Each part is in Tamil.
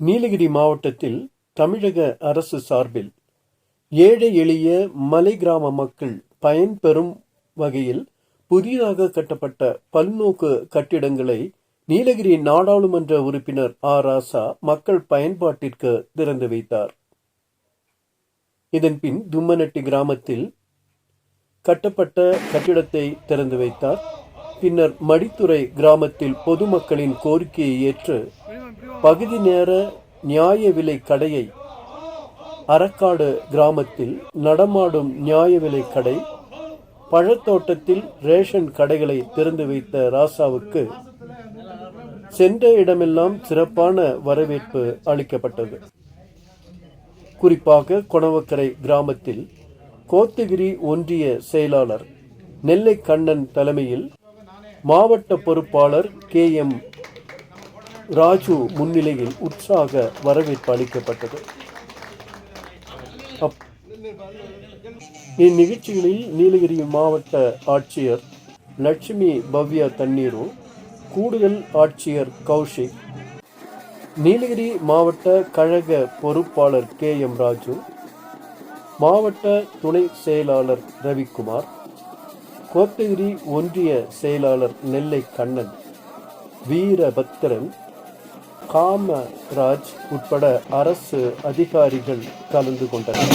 நீலகிரி மாவட்டத்தில் தமிழக அரசு சார்பில் ஏழை எளிய மலை கிராம மக்கள் பயன்பெறும் வகையில் புதிதாக கட்டப்பட்ட பல்நோக்கு கட்டிடங்களை நீலகிரி நாடாளுமன்ற உறுப்பினர் ஆ ராசா மக்கள் பயன்பாட்டிற்கு திறந்து வைத்தார். இதன்பின் தும்மநட்டி கிராமத்தில் கட்டப்பட்ட கட்டிடத்தை திறந்து வைத்தார். பின்னர் மடித்துறை கிராமத்தில் பொதுமக்களின் கோரிக்கையை ஏற்று பகுதி நேர நியாய விலை கடையை அரக்காடு கிராமத்தில் நடமாடும் நியாய விலை கடை பழத்தோட்டத்தில் ரேஷன் கடைகளை திறந்து வைத்த ராசாவுக்கு சென்ற இடமெல்லாம் சிறப்பான வரவேற்பு அளிக்கப்பட்டது. குறிப்பாக கொணவக்கரை கிராமத்தில் கோத்தகிரி ஒன்றிய செயலாளர் நெல்லை கண்ணன் தலைமையில் மாவட்ட பொறுப்பாளர் கே எம் ராஜு முன்னிலையில் உற்சாக வரவேற்பு அளிக்கப்பட்டது. அப்- இந்நிகழ்ச்சிகளில் நீலகிரி மாவட்ட ஆட்சியர் லட்சுமி பவ்யா தண்ணீரு கூடுதல் ஆட்சியர் கௌஷிக் நீலகிரி மாவட்ட கழக பொறுப்பாளர் கே எம் ராஜு மாவட்ட துணை செயலாளர் ரவிக்குமார் கோத்தகிரி ஒன்றிய செயலாளர் நெல்லை கண்ணன் வீரபத்திரன் காமராஜ் உட்பட அரசு அதிகாரிகள் கலந்து கொண்டனர்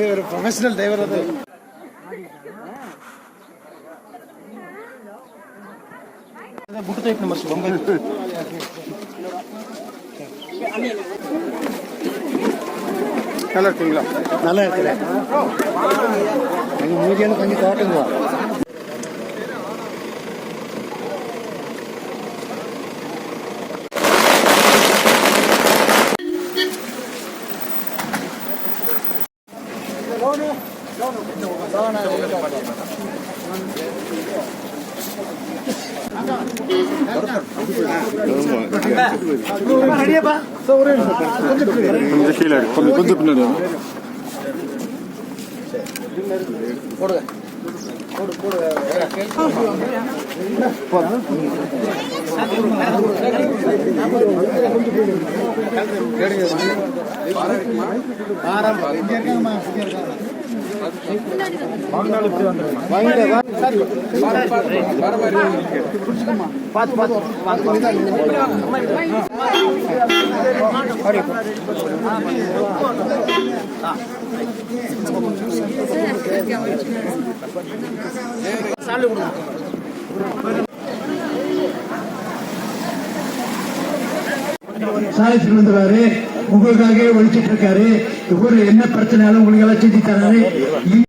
இவன் ஒரு ப்ரொஃபஷனல் டிரைவர் அது புட்டு டைப் நம்பர் சொல்லுங்க நல்லா இருக்கீங்களா நல்லா இருக்கிறேன் எங்க மீடியான கொஞ்சம் காட்டுங்க ரெடியாப்பா ஒரு கொஞ்சம் கொஞ்சம் கீழே இருக்கு. கொஞ்சம் கொஞ்சம் பின்னாடி வாங்க. போடுங்க போடு போடு பார்த்து உங்களுக்காகவே ஒழிச்சிட்டு இருக்காரு. இவரு என்ன பிரச்சனையாலும் உங்களுக்கு எல்லாம் செஞ்சு தராரு.